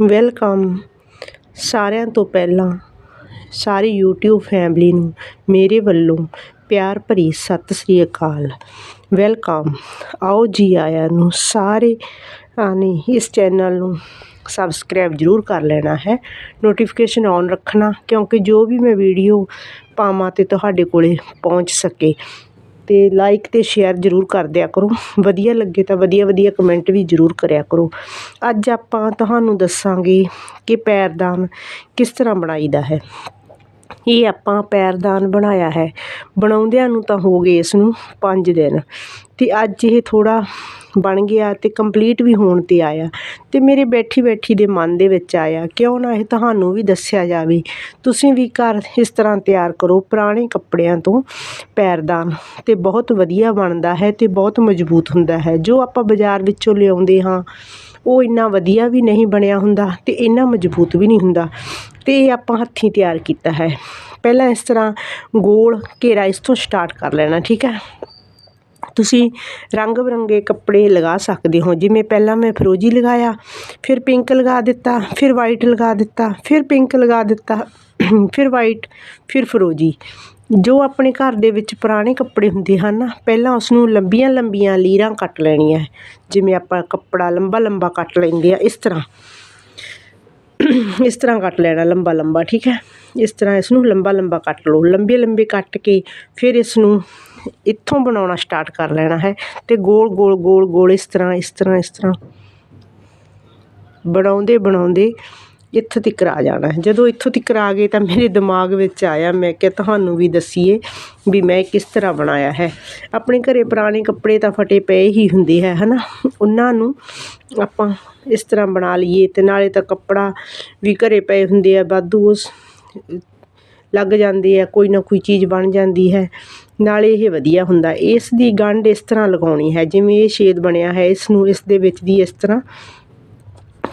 Welcome ਸਾਰਿਆਂ ਤੋਂ ਪਹਿਲਾਂ ਸਾਰੀ ਯੂਟਿਊਬ ਫੈਮਿਲੀ ਨੂੰ, ਮੇਰੇ ਵੱਲੋਂ ਪਿਆਰ ਭਰੀ ਸਤਿ ਸ੍ਰੀ ਅਕਾਲ। ਵੈਲਕਮ। ਆਓ ਜੀ ਆਇਆਂ ਨੂੰ ਸਾਰੇ ਆਨੇ ਇਸ ਚੈਨਲ ਨੂੰ ਸਬਸਕ੍ਰਾਈਬ ਜ਼ਰੂਰ ਕਰ ਲੈਣਾ ਹੈ ਨੋਟੀਫਿਕੇਸ਼ਨ ਔਨ ਰੱਖਣਾ, ਕਿਉਂਕਿ ਜੋ ਵੀ ਮੈਂ ਵੀਡੀਓ ਪਾਵਾਂ ਤੇ ਤੁਹਾਡੇ ਕੋਲੇ ਪਹੁੰਚ ਸਕੇ। ਤੇ ਲਾਈਕ ਅਤੇ ਸ਼ੇਅਰ ਜ਼ਰੂਰ ਕਰ ਦਿਆ ਕਰੋ। ਵਧੀਆ ਲੱਗੇ ਤਾਂ ਵਧੀਆ ਵਧੀਆ ਕਮੈਂਟ ਵੀ ਜ਼ਰੂਰ ਕਰਿਆ ਕਰੋ। ਅੱਜ ਆਪਾਂ ਤੁਹਾਨੂੰ ਦੱਸਾਂਗੇ ਕਿ ਪੈਰਦਾਨ ਕਿਸ ਤਰ੍ਹਾਂ ਬਣਾਈਦਾ ਹੈ। ਇਹ ਆਪਾਂ ਪੈਰਦਾਨ ਬਣਾਇਆ ਹੈ। ਬਣਾਉਂਦਿਆਂ ਨੂੰ ਤਾਂ ਹੋ ਗਏ ਇਸ ਨੂੰ 5 ਦਿਨ। ਅਤੇ ਅੱਜ ਇਹ ਥੋੜ੍ਹਾ ਬਣ ਗਿਆ ਅਤੇ ਕੰਪਲੀਟ ਵੀ ਹੋਣ ਤੇ ਆਇਆ। ਅਤੇ ਮੇਰੇ ਬੈਠੀ ਬੈਠੀ ਦੇ ਮਨ ਦੇ ਵਿੱਚ ਆਇਆ, ਕਿਉਂ ਨਾ ਇਹ ਤੁਹਾਨੂੰ ਵੀ ਦੱਸਿਆ ਜਾਵੇ। ਤੁਸੀਂ ਵੀ ਘਰ ਇਸ ਤਰ੍ਹਾਂ ਤਿਆਰ ਕਰੋ, ਪੁਰਾਣੇ ਕੱਪੜਿਆਂ ਤੋਂ ਪੈਰਦਾਨ। ਅਤੇ ਬਹੁਤ ਵਧੀਆ ਬਣਦਾ ਹੈ ਅਤੇ ਬਹੁਤ ਮਜ਼ਬੂਤ ਹੁੰਦਾ ਹੈ। ਜੋ ਆਪਾਂ ਬਾਜ਼ਾਰ ਵਿੱਚੋਂ ਲਿਆਉਂਦੇ ਹਾਂ, ਉਹ ਇੰਨਾ ਵਧੀਆ ਵੀ ਨਹੀਂ ਬਣਿਆ ਹੁੰਦਾ ਅਤੇ ਇੰਨਾ ਮਜ਼ਬੂਤ ਵੀ ਨਹੀਂ ਹੁੰਦਾ। ਅਤੇ ਇਹ ਆਪਾਂ ਹੱਥੀਂ ਤਿਆਰ ਕੀਤਾ ਹੈ। ਪਹਿਲਾਂ ਇਸ ਤਰ੍ਹਾਂ ਗੋਲ ਘੇਰਾ ਇਸ ਤੋਂ ਸਟਾਰਟ ਕਰ ਲੈਣਾ, ਠੀਕ ਹੈ? ਤੁਸੀਂ ਰੰਗ ਬਰੰਗੇ ਕੱਪੜੇ ਲਗਾ ਸਕਦੇ ਹੋ। ਜਿਵੇਂ ਪਹਿਲਾਂ ਮੈਂ ਫਰੋਜੀ ਲਗਾਇਆ, ਫਿਰ ਪਿੰਕ ਲਗਾ ਦਿੱਤਾ, ਫਿਰ ਵਾਈਟ ਲਗਾ ਦਿੱਤਾ, ਫਿਰ ਪਿੰਕ ਲਗਾ ਦਿੱਤਾ, ਫਿਰ ਵਾਈਟ ਫਿਰ ਫਰੋਜੀ। ਜੋ ਆਪਣੇ ਘਰ ਦੇ ਵਿੱਚ ਪੁਰਾਣੇ ਕੱਪੜੇ ਹੁੰਦੇ ਹਨ ਨਾ, ਪਹਿਲਾਂ ਉਸ ਨੂੰ ਲੰਬੀਆਂ ਲੰਬੀਆਂ ਲੀਰਾਂ ਕੱਟ ਲੈਣੀਆਂ। ਜਿਵੇਂ ਆਪਾਂ ਕੱਪੜਾ ਲੰਬਾ ਲੰਬਾ ਕੱਟ ਲੈਂਦੇ ਆ, ਇਸ ਤਰ੍ਹਾਂ। ਇਸ ਤਰ੍ਹਾਂ ਕੱਟ ਲੈਣਾ ਲੰਬਾ ਲੰਬਾ, ਠੀਕ ਹੈ? ਇਸ ਤਰ੍ਹਾਂ ਇਸ ਨੂੰ ਲੰਬਾ ਲੰਬਾ ਕੱਟ ਲਓ। ਲੰਬੇ ਲੰਬੇ ਕੱਟ ਕੇ ਫਿਰ ਇਸ ਨੂੰ ਇੱਥੋਂ ਬਣਾਉਣਾ ਸਟਾਰਟ ਕਰ ਲੈਣਾ ਹੈ ਅਤੇ ਗੋਲ ਗੋਲ ਗੋਲ ਗੋਲ ਇਸ ਤਰ੍ਹਾਂ ਇਸ ਤਰ੍ਹਾਂ ਇਸ ਤਰ੍ਹਾਂ। ਬਣਾਉਂਦੇ ਬਣਾਉਂਦੇ ਇੱਥੋਂ ਤੱਕ ਆ ਜਾਣਾ ਜਦੋਂ ਇੱਥੋਂ ਤੱਕ ਆ ਗਏ ਤਾਂ ਮੇਰੇ ਦਿਮਾਗ ਵਿੱਚ ਆਇਆ, ਮੈਂ ਕਿਹਾ ਤੁਹਾਨੂੰ ਵੀ ਦੱਸੀਏ ਵੀ ਮੈਂ ਕਿਸ ਤਰ੍ਹਾਂ ਬਣਾਇਆ ਹੈ। ਆਪਣੇ ਘਰੇ ਪੁਰਾਣੇ ਕੱਪੜੇ ਤਾਂ ਫਟੇ ਪਏ ਹੀ ਹੁੰਦੇ ਹੈ ਹੈ ਨਾ ਉਹਨਾਂ ਨੂੰ ਆਪਾਂ ਇਸ ਤਰ੍ਹਾਂ ਬਣਾ ਲਈਏ ਅਤੇ ਨਾਲੇ ਤਾਂ ਕੱਪੜਾ ਵੀ ਘਰੇ ਪਏ ਹੁੰਦੇ ਆ, ਵਾਧੂ ਉਸ ਲੱਗ ਜਾਂਦੇ ਆ, ਕੋਈ ਨਾ ਕੋਈ ਚੀਜ਼ ਬਣ ਜਾਂਦੀ ਹੈ। ਨਾਲੇ ਇਹ ਵਧੀਆ ਹੁੰਦਾ, ਇਸ ਦੀ ਗੰਢ ਇਸ ਤਰ੍ਹਾਂ ਲਗਾਉਣੀ ਹੈ, ਜਿਵੇਂ ਇਹ ਛੇਦ ਬਣਿਆ ਹੈ, ਇਸ ਨੂੰ ਇਸ ਦੇ ਵਿੱਚ ਦੀ ਇਸ ਤਰ੍ਹਾਂ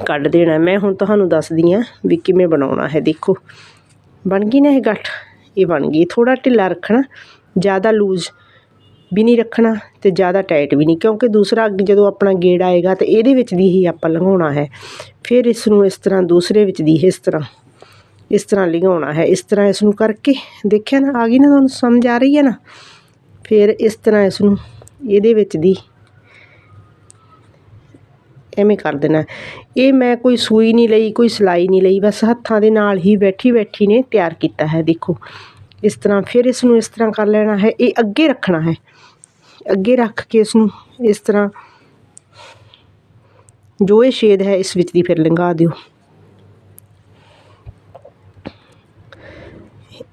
ਕੱਢ ਦੇਣਾ ਮੈਂ ਹੁਣ ਤੁਹਾਨੂੰ ਦੱਸਦੀ ਆ ਵੀ ਕਿਵੇਂ ਬਣਾਉਣਾ ਹੈ। ਦੇਖੋ, ਬਣ ਗਈ ਨਾ ਇਹ ਗੱਠ, ਇਹ ਬਣ ਗਈ। ਥੋੜਾ ਢਿੱਲਾ ਰੱਖਣਾ, ਜ਼ਿਆਦਾ ਲੂਜ਼ ਵੀ ਨਹੀਂ ਰੱਖਣਾ ਤੇ ਜ਼ਿਆਦਾ ਟਾਈਟ ਵੀ ਨਹੀਂ, ਕਿਉਂਕਿ ਦੂਸਰਾ ਅੱਗੇ ਜਦੋਂ ਆਪਣਾ ਗੇੜ ਆਏਗਾ ਤੇ ਇਹਦੇ ਵਿੱਚ ਦੀ ਹੀ ਆਪਾਂ ਲੰਘਾਉਣਾ ਹੈ। ਫਿਰ ਇਸ ਨੂੰ ਇਸ ਤਰ੍ਹਾਂ ਦੂਸਰੇ ਵਿੱਚ ਦੀ ਇਸ ਤਰ੍ਹਾਂ ਇਸ ਤਰ੍ਹਾਂ ਲੰਘਾਉਣਾ ਹੈ। ਇਸ ਤਰ੍ਹਾਂ ਇਸ ਨੂੰ ਕਰਕੇ, ਦੇਖਿਆ ਨਾ, ਆ ਗਈ ਨਾ ਤੁਹਾਨੂੰ ਸਮਝ ਆ ਰਹੀ ਹੈ ਨਾ? ਫਿਰ ਇਸ ਤਰ੍ਹਾਂ ਇਸ ਨੂੰ ਇਹਦੇ ਵਿੱਚ ਦੀ ਐਵੇਂ ਕਰ ਦੇਣਾ। ਇਹ ਮੈਂ ਕੋਈ ਸੂਈ ਨਹੀਂ ਲਈ, ਕੋਈ ਸਿਲਾਈ ਨਹੀਂ ਲਈ, ਬਸ ਹੱਥਾਂ ਦੇ ਨਾਲ ਹੀ ਬੈਠੀ ਬੈਠੀ ਨੇ ਤਿਆਰ ਕੀਤਾ ਹੈ, ਦੇਖੋ। ਇਸ ਤਰ੍ਹਾਂ ਫਿਰ ਇਸ ਨੂੰ ਇਸ ਤਰ੍ਹਾਂ ਕਰ ਲੈਣਾ ਹੈ, ਇਹ ਅੱਗੇ ਰੱਖਣਾ ਹੈ। ਅੱਗੇ ਰੱਖ ਕੇ ਇਸ ਨੂੰ ਇਸ ਤਰ੍ਹਾਂ ਜੋ ਇਹ ਛੇਦ ਹੈ, ਇਸ ਵਿੱਚ ਦੀ ਫਿਰ ਲੰਘਾ ਦਿਓ।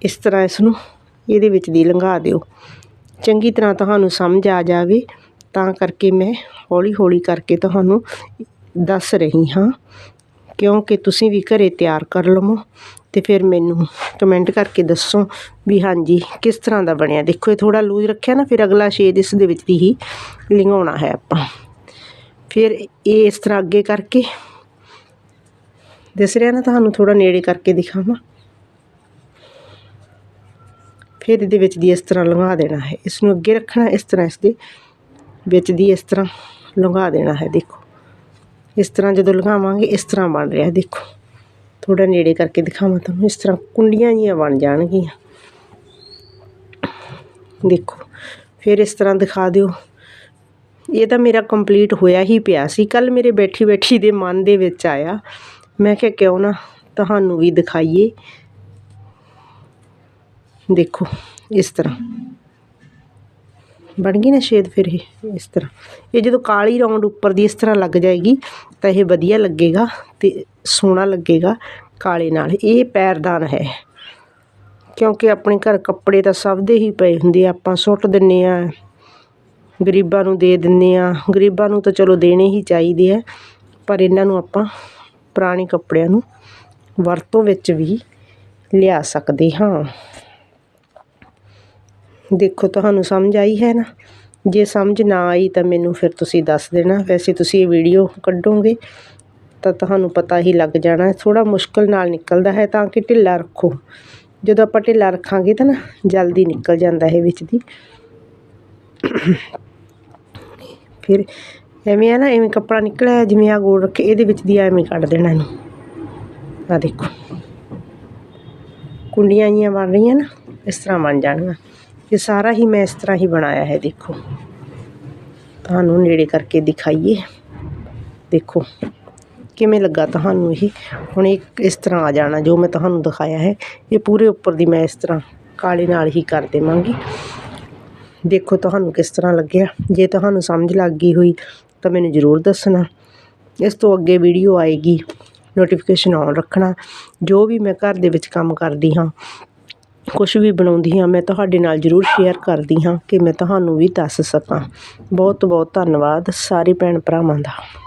ਇਸ ਤਰ੍ਹਾਂ ਇਸ ਨੂੰ ਇਹਦੇ ਵਿੱਚ ਦੀ ਲੰਘਾ ਦਿਓ। ਚੰਗੀ ਤਰ੍ਹਾਂ ਤੁਹਾਨੂੰ ਸਮਝ ਆ ਜਾਵੇ, ਤਾਂ ਕਰਕੇ ਮੈਂ ਹੌਲੀ ਹੌਲੀ ਕਰਕੇ ਤੁਹਾਨੂੰ ਦੱਸ ਰਹੀ ਹਾਂ। ਕਿਉਂਕਿ ਤੁਸੀਂ ਵੀ ਘਰੇ ਤਿਆਰ ਕਰ ਲਵੋ ਅਤੇ ਫਿਰ ਮੈਨੂੰ ਕਮੈਂਟ ਕਰਕੇ ਦੱਸੋ ਵੀ ਹਾਂਜੀ, ਕਿਸ ਤਰ੍ਹਾਂ ਦਾ ਬਣਿਆ। ਦੇਖੋ, ਇਹ ਥੋੜ੍ਹਾ ਲੂਜ਼ ਰੱਖਿਆ ਨਾ, ਫਿਰ ਅਗਲਾ ਛੇਦ ਇਸ ਦੇ ਵਿੱਚ ਦੀ ਹੀ ਲਿੰਗਾਉਣਾ ਹੈ ਆਪਾਂ। ਫਿਰ ਇਹ ਇਸ ਤਰ੍ਹਾਂ ਅੱਗੇ ਕਰਕੇ ਦਿਸ ਰਿਹਾ ਨਾ, ਤੁਹਾਨੂੰ ਥੋੜਾ ਨੇੜੇ ਕਰਕੇ ਦਿਖਾਵਾਂ। ਫਿਰ ਇਹਦੇ ਵਿੱਚ ਦੀ ਇਸ ਤਰ੍ਹਾਂ ਲੰਘਾ ਦੇਣਾ ਹੈ। ਇਸ ਨੂੰ ਅੱਗੇ ਰੱਖਣਾ, ਇਸ ਤਰ੍ਹਾਂ ਇਸ ਦੇ ਵਿੱਚ ਦੀ ਇਸ ਤਰ੍ਹਾਂ। ਲੰਘਾ ਦੇਣਾ ਹੈ ਦੇਖੋ ਇਸ ਤਰ੍ਹਾਂ ਜਦੋਂ ਲਗਾਵਾਂਗੇ ਇਸ ਤਰ੍ਹਾਂ ਬਣ ਰਿਹਾ ਦੇਖੋ ਥੋੜਾ ਨੇੜੇ ਕਰਕੇ ਦਿਖਾਵਾਂ ਤੁਹਾਨੂੰ ਇਸ ਤਰ੍ਹਾਂ ਕੁੰਡੀਆਂ ਜੀਆਂ ਬਣ ਜਾਣਗੀਆਂ ਦੇਖੋ ਫਿਰ ਇਸ ਤਰ੍ਹਾਂ ਦਿਖਾ ਦਿਓ ਇਹ ਤਾਂ ਮੇਰਾ ਕੰਪਲੀਟ ਹੋਇਆ ਹੀ ਪਿਆ ਸੀ ਕੱਲ ਮੇਰੇ ਬੈਠੀ ਬੈਠੀ ਦੇ ਮਨ ਦੇ ਵਿੱਚ ਆਇਆ ਮੈਂ ਕਿਹਾ ਕਿਉਂ ਨਾ ਤੁਹਾਨੂੰ ਵੀ ਦਿਖਾਈਏ ਦੇਖੋ ਇਸ ਤਰ੍ਹਾਂ ਬਣ ਗਈ ਨਾ ਸ਼ੇਡ ਫਿਰ ਇਹ, ਇਸ ਤਰ੍ਹਾਂ। ਇਹ ਜਦੋਂ ਕਾਲੀ ਰਾਉਂਡ ਉੱਪਰ ਦੀ ਇਸ ਤਰ੍ਹਾਂ ਲੱਗ ਜਾਏਗੀ, ਤਾਂ ਇਹ ਵਧੀਆ ਲੱਗੇਗਾ ਅਤੇ ਸੋਹਣਾ ਲੱਗੇਗਾ ਕਾਲੇ ਨਾਲ। ਇਹ ਪੈਰਦਾਨ ਹੈ। ਕਿਉਂਕਿ ਆਪਣੇ ਘਰ ਕੱਪੜੇ ਤਾਂ ਸਭ ਦੇ ਹੀ ਪਏ ਹੁੰਦੇ ਆ, ਆਪਾਂ ਸੁੱਟ ਦਿੰਨੇ ਆ, ਗਰੀਬਾਂ ਨੂੰ ਦੇ ਦਿੰਨੇ ਆ। ਗਰੀਬਾਂ ਨੂੰ ਤਾਂ ਚਲੋ ਦੇਣੇ ਹੀ ਚਾਹੀਦੇ ਆ, ਪਰ ਇਹਨਾਂ ਨੂੰ ਆਪਾਂ ਪੁਰਾਣੇ ਕੱਪੜਿਆਂ ਨੂੰ ਵਰਤੋਂ ਵਿੱਚ ਵੀ ਲਿਆ ਸਕਦੇ ਹਾਂ। ਦੇਖੋ, ਤੁਹਾਨੂੰ ਸਮਝ ਆਈ ਹੈ ਨਾ? ਜੇ ਸਮਝ ਨਾ ਆਈ ਤਾਂ ਮੈਨੂੰ ਫਿਰ ਤੁਸੀਂ ਦੱਸ ਦੇਣਾ। ਵੈਸੇ ਤੁਸੀਂ ਇਹ ਵੀਡੀਓ ਕੱਢੋਗੇ ਤਾਂ ਤੁਹਾਨੂੰ ਪਤਾ ਹੀ ਲੱਗ ਜਾਣਾ। ਥੋੜਾ ਮੁਸ਼ਕਲ ਨਾਲ ਨਿਕਲਦਾ ਹੈ ਤਾਂ ਕਿ ਢਿੱਲਾ ਰੱਖੋ। ਜਦੋਂ ਆਪਾਂ ਢਿੱਲਾ ਰੱਖਾਂਗੇ ਤਾਂ ਨਾ, ਜਲਦੀ ਨਿਕਲ ਜਾਂਦਾ ਹੈ ਵਿੱਚ ਦੀ। ਫਿਰ ਐਵੇਂ ਆ ਨਾ, ਐਵੇਂ ਕੱਪੜਾ ਨਿਕਲਿਆ ਜਿਵੇਂ ਆ ਗੋਲ ਰੱਖੇ, ਇਹਦੇ ਵਿੱਚ ਦੀ ਐਵੇਂ ਕੱਢ ਦੇਣਾ ਇਹਨੂੰ। ਆ ਦੇਖੋ। ਕੁੰਡੀਆਂ ਜੀਆਂ ਬਣ ਰਹੀਆਂ ਨਾ, ਇਸ ਤਰ੍ਹਾਂ ਬਣ ਜਾਣਗੀਆਂ। ਇਹ ਸਾਰਾ ਹੀ ਮੈਂ ਇਸ ਤਰ੍ਹਾਂ ਹੀ ਬਣਾਇਆ ਹੈ, ਦੇਖੋ। ਤੁਹਾਨੂੰ ਨੇੜੇ ਕਰਕੇ ਦਿਖਾਈਏ। ਦੇਖੋ, ਕਿਵੇਂ ਲੱਗਾ ਤੁਹਾਨੂੰ ਇਹ? ਹੁਣ ਇਹ ਇਸ ਤਰ੍ਹਾਂ ਆ ਜਾਣਾ, ਜੋ ਮੈਂ ਤੁਹਾਨੂੰ ਦਿਖਾਇਆ ਹੈ। ਇਹ ਪੂਰੇ ਉੱਪਰ ਦੀ ਮੈਂ ਇਸ ਤਰ੍ਹਾਂ ਕਾਲੇ ਨਾਲ ਹੀ ਕਰ ਦੇਵਾਂਗੀ। ਦੇਖੋ ਤੁਹਾਨੂੰ ਕਿਸ ਤਰ੍ਹਾਂ ਲੱਗਿਆ। ਜੇ ਤੁਹਾਨੂੰ ਸਮਝ ਲੱਗ ਗਈ ਹੋਈ, ਤਾਂ ਮੈਨੂੰ ਜ਼ਰੂਰ ਦੱਸਣਾ। ਇਸ ਤੋਂ ਅੱਗੇ ਵੀਡੀਓ ਆਏਗੀ, ਨੋਟੀਫਿਕੇਸ਼ਨ ਆਨ ਰੱਖਣਾ। ਜੋ ਵੀ ਮੈਂ ਘਰ ਦੇ ਵਿੱਚ ਕੰਮ ਕਰਦੀ ਹਾਂ ਕੁਛ ਵੀ ਬਣਾਉਂਦੀ ਹਾਂ, ਮੈਂ ਤੁਹਾਡੇ ਨਾਲ ਜ਼ਰੂਰ ਸ਼ੇਅਰ ਕਰਦੀ ਹਾਂ ਕਿ ਮੈਂ ਤੁਹਾਨੂੰ ਵੀ ਦੱਸ ਸਕਾਂ। ਬਹੁਤ ਬਹੁਤ ਧੰਨਵਾਦ ਸਾਰੇ ਭੈਣ ਭਰਾਵਾਂ ਦਾ।